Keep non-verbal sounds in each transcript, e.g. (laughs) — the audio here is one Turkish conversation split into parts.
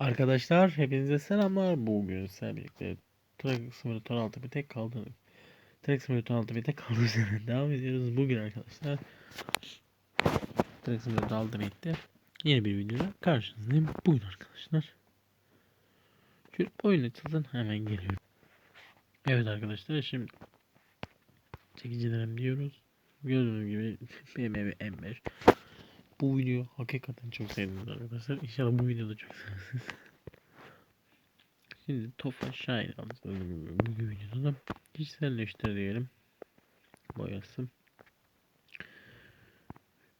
Arkadaşlar hepinize selamlar. Bugün sizlerle birlikte Truck Simulator 6 bir tek kaldı. Truck Simulator 6 bir tek kaldı üzerine (laughs) devam ediyoruz. Bugün arkadaşlar Truck Simulator 6 bitti. Yeni bir videoda karşınızdayım. Bugün arkadaşlar. Şöyle oyun açılsın hemen geliyorum. Evet arkadaşlar şimdi çekicilerim diyoruz. Gördüğünüz gibi (laughs) BMW M5 bu videoyu hakikaten çok sevdim arkadaşlar. İnşallah bu videoda çok seversiniz. Şimdi Tofaş Şahin aldık bu videoda da kişiselleştir diyelim. Boyası.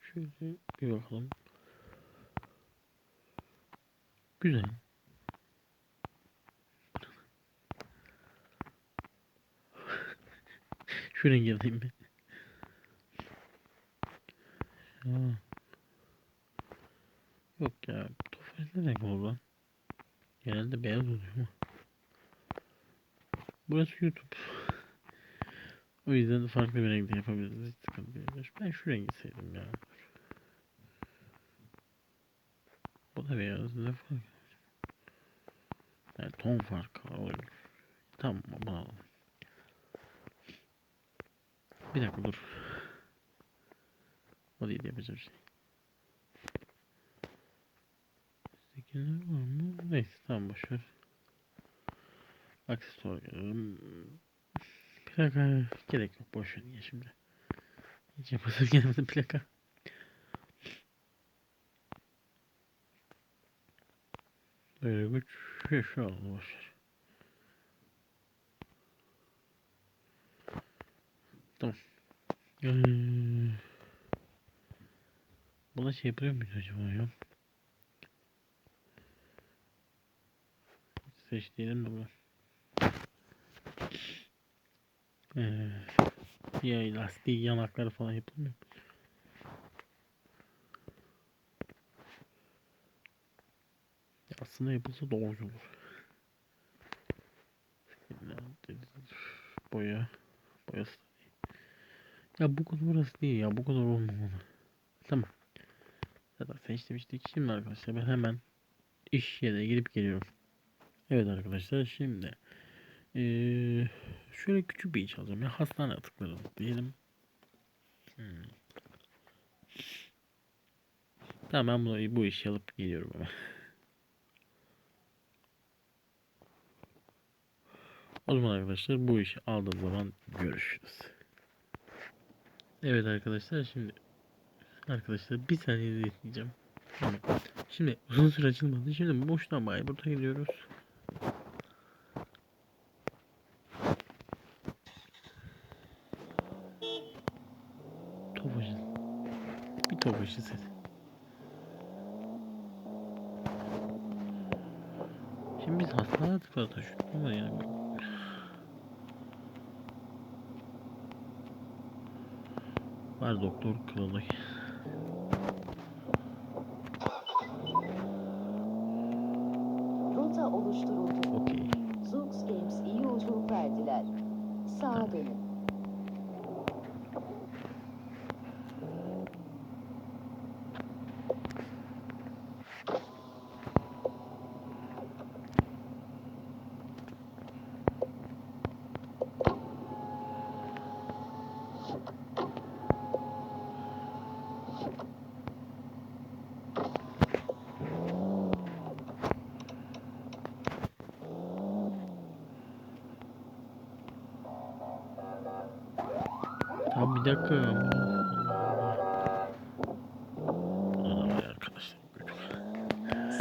Şöyle bir bakalım. Güzel. Şu rengi alayım ben. Ha. Yok ya. Tofaş ne renk olur lan? Genelde beyaz oluyor ama. Burası YouTube. O yüzden farklı bir renkte yapabiliriz. Hiç sıkıntı değil. Ben şu rengi sevdim ya. Bu da beyaz. Ne fark yani ton farkı olur. Tamam alalım. Bir dakika dur. O değil yapacağım şey. Üsttekiler var mı? Neyse tamam boşver. Aksesuar gelelim. Plaka gerek yok boş ver ya şimdi. Hiç yapasım gelmedi plaka. Böyle güç şu şu oldu boş ver. Tamam. Ee, buna şey yapıyor muyuz acaba ya? Seç diyelim de bu. Ee, ya lastiği yanakları falan yapılmıyor. Ya Aslında yapılsa daha ucuz olur. Boya. Boyası da değil. Ya bu kadar orası değil ya. Bu kadar olmamalı. Tamam. Zaten seçmiştik. Şimdi arkadaşlar ben hemen iş yerine girip geliyorum. Evet arkadaşlar şimdi eee, şöyle küçük bir iş alacağım ya hastane atıkları diyelim. Hmm. Tamam ben bunu, bu işi alıp geliyorum ama. O zaman arkadaşlar bu işi aldığım zaman görüşürüz. Evet arkadaşlar şimdi arkadaşlar bir saniye izleyeceğim. Şimdi uzun süre açılmadı. Şimdi boştan Bayburt'a gidiyoruz. Set. Şimdi biz hastane atıkları taşıyoruz ama yani Var doktor kralı. Bir dakika. Var arkadaşlar.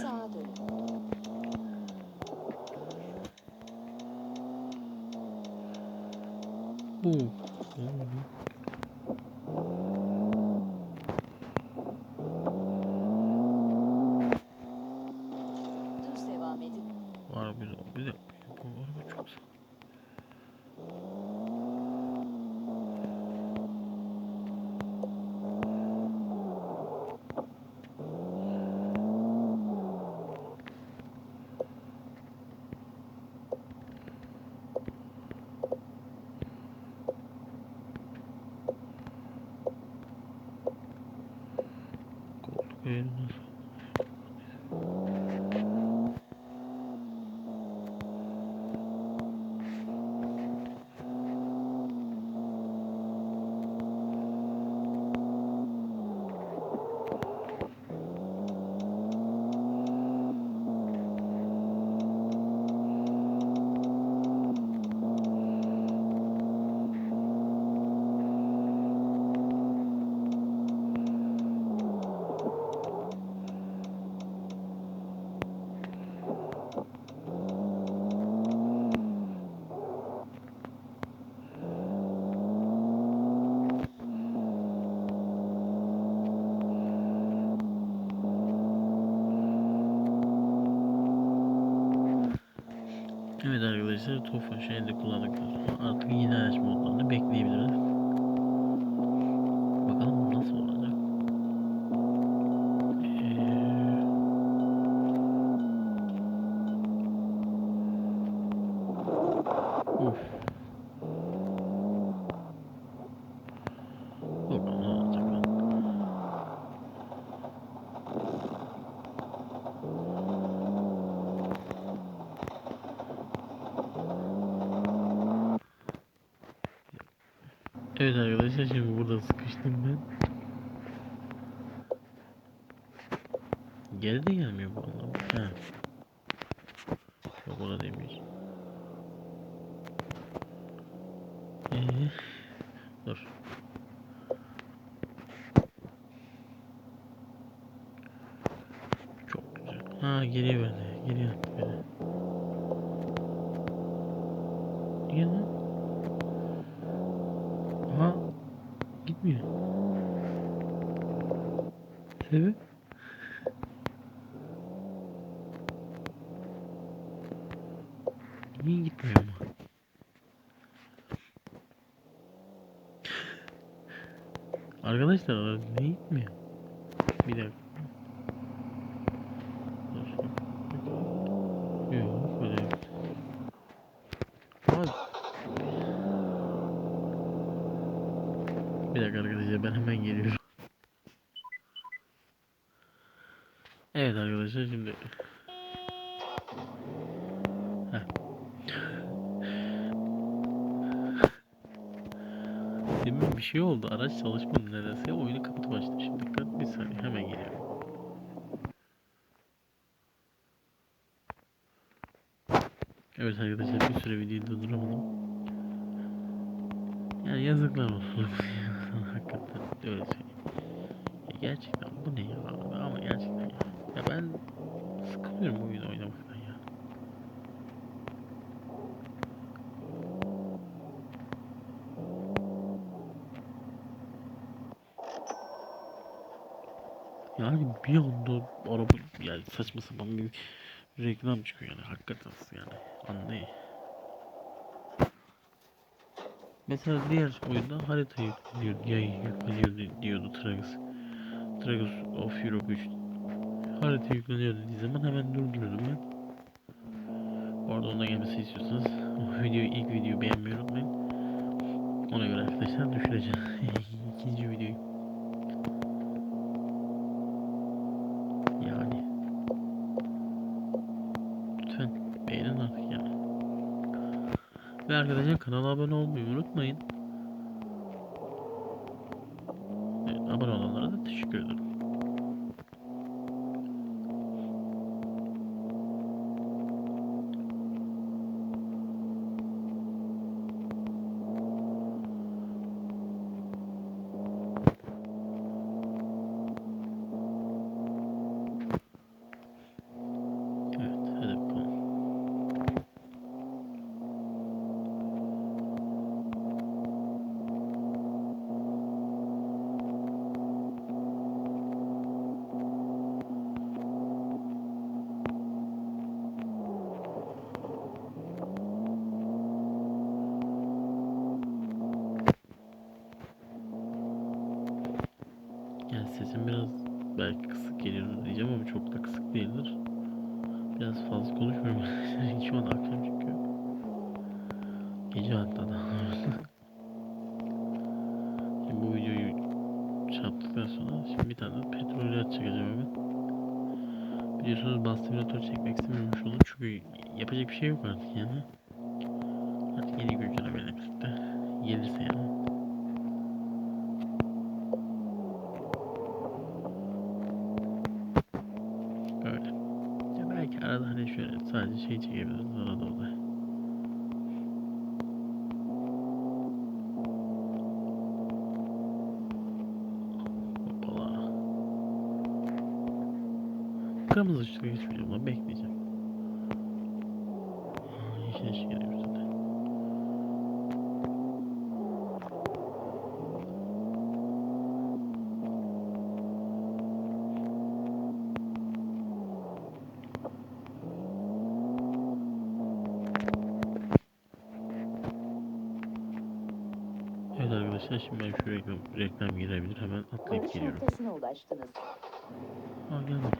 Sağa dönün. Bu. Düz devam edin. Var bir bir de Beautiful. Tofaş elde kullandıktan sonra artık yeni araç modlarını bekleyebiliriz. Bakalım nasıl olacak. Ee... Uf. Bakalım ne olacak lan. Evet arkadaşlar şimdi burada sıkıştım ben. Geri de gelmiyor bu anlamda. He. Yok orada demiş. Ee, dur. Çok güzel. Ha geliyor bende. Geliyor beni. Niye lan? Gitmiyor. Sebep? Niye gitmiyor ama? Arkadaşlar niye gitmiyor? Bir dakika. Dur. Yok böyle. Abi. Bir dakika arkadaşlar ben hemen geliyorum. Evet arkadaşlar şimdi Heh. Demin bir şey oldu. Araç çalışmadı nedense. Oyunu kapatıp açtım. Şimdi dikkat bir saniye hemen geliyorum. Evet arkadaşlar bir süre videoyu durduramadım. Yani yazıklar olsun. (laughs) Hakikaten öyle söyleyeyim. Gerçekten bu ne ya ama gerçekten ya. Ya ben sıkılıyorum oyun oynamaktan ya. Yani bir anda araba yani saçma sapan bir reklam çıkıyor yani hakikaten yani anlayın. Mesela diğer oyunda harita yükleniyor, yayın yükleniyor diyordu Tragus. Tragus of Europe 3 harita yükleniyor dediği zaman hemen durduruyordum ben. Orada ona gelmesi istiyorsanız o videoyu ilk videoyu beğenmeyi unutmayın. Ona göre arkadaşlar düşüreceğim (laughs) ikinci videoyu. Yani lütfen beğenin artık yani. Ve arkadaşlar kanala abone olmayı unutmayın. Evet, abone olanlara da teşekkür ederim. Evet, hadi bakalım. Yani sesim biraz belki kısık geliyor diyeceğim ama çok da kısık değildir. Biraz fazla konuşmuyorum. Şu an akşam çünkü. Gece hatta da. şimdi bu videoyu yaptıktan sonra şimdi bir tane de petrolü çekeceğim hemen. Biliyorsunuz bas simülatör çekmek istemiyorum şu an çünkü yapacak bir şey yok artık yani. Artık yeni güncellemeyle birlikte gelirse yani. Öyle. Ya belki arada hani şöyle sadece şey çekebiliriz arada orada. Hoppala. Kırmızı ışıkta geçmeyeceğim lan bekleyeceğim. Yeşil ışık zaten. Arkadaşlar. Şimdi ben şu reklam, reklam girebilir. Hemen atlayıp geliyorum. noktasına ulaştınız. Aa geldim.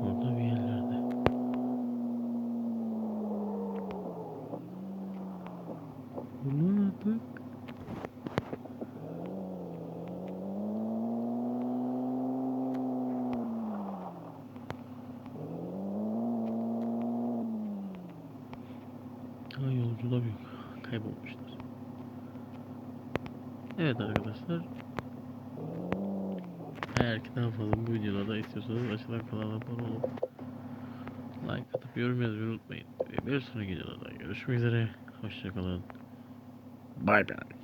Burada bir yerlerde. Ulan artık. Ha yolcular yok. Kaybolmuşlar. Evet arkadaşlar. Eğer ki daha fazla bu videolarda istiyorsanız aşağıdan kanala abone olup like atıp yorum yazmayı unutmayın. Bir sonraki videolarda görüşmek üzere. Hoşçakalın. Bay bay.